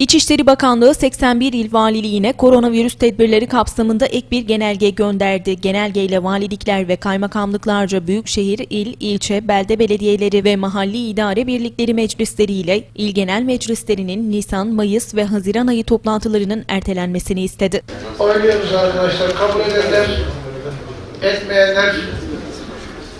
İçişleri Bakanlığı 81 il valiliğine koronavirüs tedbirleri kapsamında ek bir genelge gönderdi. Genelgeyle valilikler ve kaymakamlıklarca büyükşehir, il, ilçe, belde belediyeleri ve mahalli idare birlikleri meclisleriyle il genel meclislerinin Nisan, Mayıs ve Haziran ayı toplantılarının ertelenmesini istedi. Oyluyoruz arkadaşlar. Kabul edenler, etmeyenler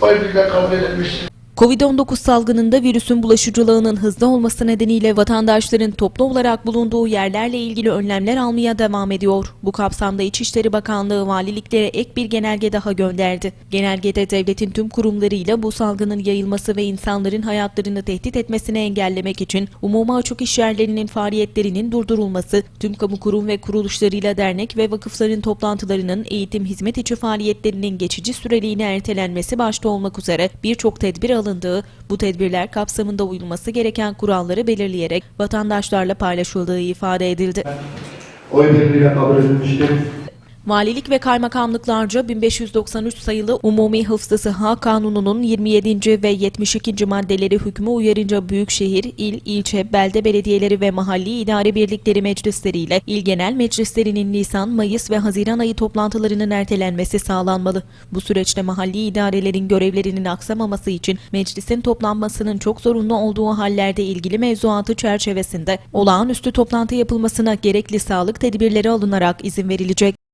oy kabul edilmiş. Covid-19 salgınında virüsün bulaşıcılığının hızlı olması nedeniyle vatandaşların toplu olarak bulunduğu yerlerle ilgili önlemler almaya devam ediyor. Bu kapsamda İçişleri Bakanlığı valiliklere ek bir genelge daha gönderdi. Genelgede devletin tüm kurumlarıyla bu salgının yayılması ve insanların hayatlarını tehdit etmesini engellemek için umuma açık iş yerlerinin faaliyetlerinin durdurulması, tüm kamu kurum ve kuruluşlarıyla dernek ve vakıfların toplantılarının eğitim hizmet içi faaliyetlerinin geçici süreliğine ertelenmesi başta olmak üzere birçok tedbir alındığı, bu tedbirler kapsamında uyulması gereken kuralları belirleyerek vatandaşlarla paylaşıldığı ifade edildi. Oy birliğiyle kabul edilmiştir. Valilik ve kaymakamlıklarca 1593 sayılı Umumi Hıfzı Sıha Kanunu'nun 27. ve 72. maddeleri hükmü uyarınca büyükşehir, il, ilçe, belde belediyeleri ve mahalli idare birlikleri meclisleriyle il genel meclislerinin Nisan, Mayıs ve Haziran ayı toplantılarının ertelenmesi sağlanmalı. Bu süreçte mahalli idarelerin görevlerinin aksamaması için meclisin toplanmasının çok zorunlu olduğu hallerde ilgili mevzuatı çerçevesinde olağanüstü toplantı yapılmasına gerekli sağlık tedbirleri alınarak izin verilecek.